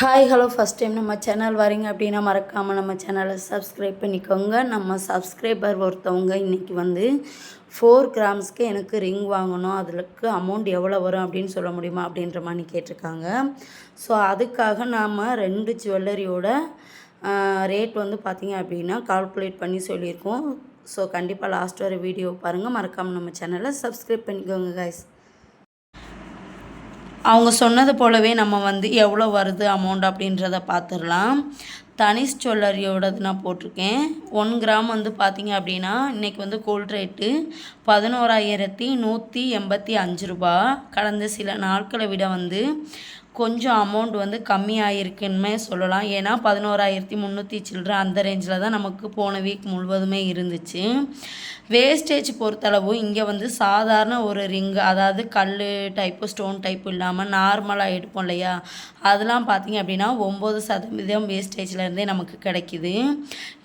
Hi hello first time நம்ம channel வரீங்க அப்படின்னா மறக்காமல் நம்ம சேனலை சப்ஸ்கிரைப் பண்ணிக்கோங்க. நம்ம சப்ஸ்கிரைபர் ஒருத்தவங்க இன்றைக்கி வந்து ஃபோர் கிராம்ஸ்க்கு எனக்கு ரிங் வாங்கணும். அதுக்கு அமௌண்ட் எவ்வளோ வரும் அப்படின்னு சொல்ல முடியுமா அப்படின்ற மாதிரி கேட்டிருக்காங்க. ஸோ அதுக்காக நாம் ரெண்டு ஜுவல்லரியோட ரேட் வந்து பார்த்திங்க அப்படின்னா கால்குலேட் பண்ணி சொல்லியிருக்கோம். ஸோ கண்டிப்பாக லாஸ்ட் வர வீடியோ பாருங்கள் மறக்காமல் நம்ம சேனலை சப்ஸ்கிரைப் பண்ணிக்கோங்க கைஸ் அவங்க சொன்னது போலவே நம்ம வந்து எவ்வளோ வருது அமௌண்ட் அப்படின்றத பார்த்துடலாம். தனிஷ் ஜுவல்லரியோடது நான் போட்டிருக்கேன். ஒன் கிராம் வந்து பார்த்திங்க அப்படின்னா இன்றைக்கி வந்து கோல்ட் ரேட்டு பதினோராயிரத்தி நூற்றி எண்பத்தி அஞ்சு ரூபா. கடந்த சில நாட்களை விட வந்து கொஞ்சம் அமௌண்ட் வந்து கம்மியாயிருக்குன்னு சொல்லலாம். ஏன்னா பதினோராயிரத்தி முந்நூற்றி சில்லற அந்த ரேஞ்சில் தான் நமக்கு போன வீக் முழுவதுமே இருந்துச்சு. வேஸ்டேஜ் பொறுத்தளவு இங்கே வந்து சாதாரண ஒரு ரிங்கு அதாவது கல் டைப்பு ஸ்டோன் டைப்பு இல்லாமல் நார்மலாக எடுப்போம் இல்லையா? அதெல்லாம் பார்த்திங்க அப்படின்னா ஒம்பது சதவீதம் வேஸ்டேஜ்லேருந்தே நமக்கு கிடைக்கிது.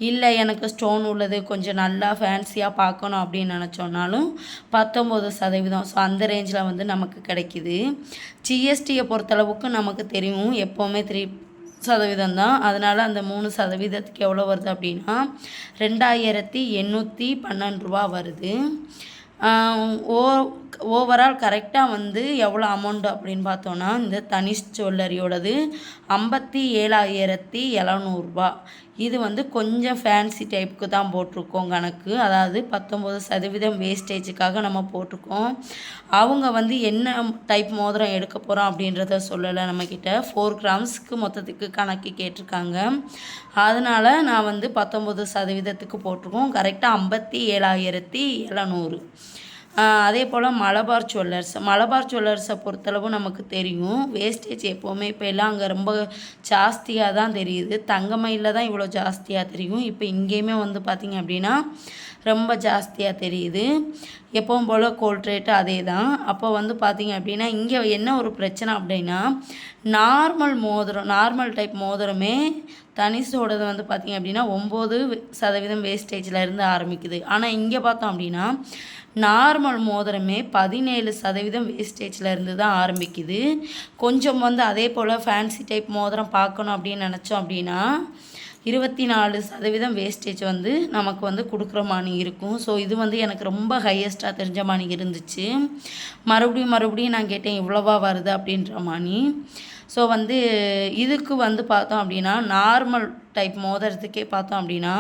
இல்லை எனக்கு ஸ்டோன் உள்ளது கொஞ்சம் நல்லா ஃபேன்சியாக பார்க்கணும் அப்படின்னு நினச்சோன்னாலும் பத்தொம்போது சதவீதம். ஸோ அந்த ரேஞ்சில் வந்து நமக்கு கிடைக்கிது. ஜிஎஸ்டியை பொறுத்தளவு பொறுத்தளவுக்கு நமக்கு தெரியும். எப்போவுமே த்ரீ சதவீதம் தான். அதனால் அந்த மூணு சதவீதத்துக்கு எவ்வளோ வருது அப்படின்னா ரெண்டாயிரத்தி எண்ணூற்றி பன்னெண்டு ரூபா வருது. ஓ ஓவரால் கரெக்டாக வந்து எவ்வளோ அமௌண்ட் அப்படின்னு பார்த்தோன்னா இந்த தனிஷ் ஜுவல்லரியோடது ஐம்பத்தி ஏழாயிரத்தி எழுநூறுபா இது வந்து கொஞ்சம் ஃபேன்சி டைப்புக்கு தான் போட்டிருக்கோம் கணக்கு. அதாவது பத்தொம்பது சதவீதம் வேஸ்டேஜுக்காக நம்ம போட்டிருக்கோம். அவங்க வந்து என்ன டைப் மோதிரம் எடுக்க போகிறோம் அப்படின்றத சொல்லலை நம்மக்கிட்ட ஃபோர் கிராம்ஸ்க்கு மொத்தத்துக்கு கணக்கு கேட்டிருக்காங்க. அதனால் நான் வந்து பத்தொம்பது சதவீதத்துக்கு போட்டிருக்கோம். கரெக்டாக ஐம்பத்தி ஏழாயிரத்தி எழுநூறு. அதே போல் மலபார் ஜுவல்லர்ஸ். மலபார் ஜுவல்லர்ஸை பொறுத்தளவு நமக்கு தெரியும். வேஸ்டேஜ் எப்போவுமே இப்போ எல்லாம் அங்கே ரொம்ப ஜாஸ்தியாக தான் தெரியுது. தங்கமயிலில் தான் இவ்வளோ ஜாஸ்தியாக தெரியும். இப்போ இங்கேயுமே வந்து பார்த்திங்க அப்படின்னா ரொம்ப ஜாஸ்தியாக தெரியுது. எப்பவும் போல் கோல்ட் ரேட்டு அதே தான். அப்போ வந்து பார்த்திங்க அப்படின்னா இங்கே என்ன ஒரு பிரச்சனை அப்படின்னா நார்மல் மோதிரம் நார்மல் டைப் மோதிரமே தனிசோடது வந்து பார்த்திங்க அப்படின்னா ஒம்பது சதவீதம் வேஸ்டேஜில் இருந்து ஆரம்பிக்குது. ஆனால் இங்கே பார்த்தோம் அப்படின்னா நார்மல் மோதிரமே பதினேழு சதவீதம் வேஸ்டேஜில் இருந்து தான் ஆரம்பிக்குது. கொஞ்சம் வந்து அதே போல் ஃபேன்சி டைப் மோதிரம் பார்க்கணும் அப்படின்னு நினச்சோம் அப்படின்னா இருபத்தி நாலு சதவீதம் வேஸ்டேஜ் வந்து நமக்கு வந்து கொடுக்குற மாதிரி இருக்கும். ஸோ இது வந்து எனக்கு ரொம்ப ஹையஸ்ட்டாக தெரிஞ்ச மாதிரி இருந்துச்சு. மறுபடியும் மறுபடியும் நான் கேட்டேன் இவ்வளோவா வருது அப்படின்ற மாதிரி ஸோ வந்து இதுக்கு வந்து பார்த்தோம் அப்படின்னா நார்மல் டைப் மோதிரத்துக்கே பார்த்தோம் அப்படின்னா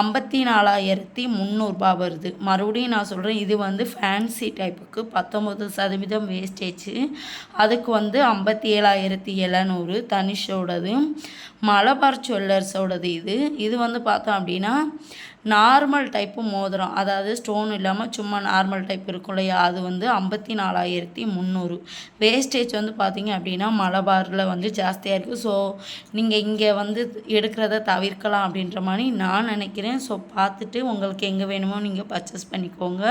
ஐம்பத்தி நாலாயிரத்தி முந்நூறுபா வருது. மறுபடியும் நான் சொல்கிறேன் இது வந்து ஃபேன்சி டைப்புக்கு பத்தொம்பது சதவீதம் வேஸ்டேஜ் அதுக்கு வந்து ஐம்பத்தி ஏழாயிரத்தி எழுநூறு தனிஷோடது மலபார் ஜுவல்லர்ஸோடது இது. இது வந்து பார்த்தோம் அப்படின்னா நார்மல் டைப்பு மோதிரம். அதாவது ஸ்டோன் இல்லாமல் சும்மா நார்மல் டைப் இருக்கும் இல்லையா? அது வந்து ஐம்பத்தி நாலாயிரத்தி முந்நூறு. வேஸ்டேஜ் வந்து பார்த்திங்க அப்படின்னா மலபாரில் வந்து ஜாஸ்தியாக இருக்குது ஸோ நீங்கள் இங்கே வந்து எடு எடுக்கிறத தவிர்க்கலாம் அப்படின்ற மாதிரி நான் நினைக்கிறேன். ஸோ பார்த்துட்டு உங்களுக்கு எங்கே வேணுமோ நீங்கள் பர்ச்சேஸ் பண்ணிக்கோங்க.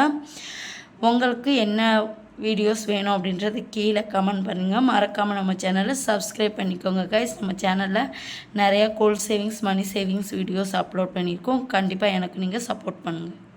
உங்களுக்கு என்ன வீடியோஸ் வேணும் அப்படின்றது கீழே கமெண்ட் பண்ணுங்கள் மறக்காமல் நம்ம சேனலை சப்ஸ்கிரைப் பண்ணிக்கோங்க கைஸ் நம்ம சேனலில் நிறையா gold savings money savings videos upload பண்ணியிருக்கோம். கண்டிப்பாக எனக்கு நீங்கள் சப்போர்ட் பண்ணுங்கள்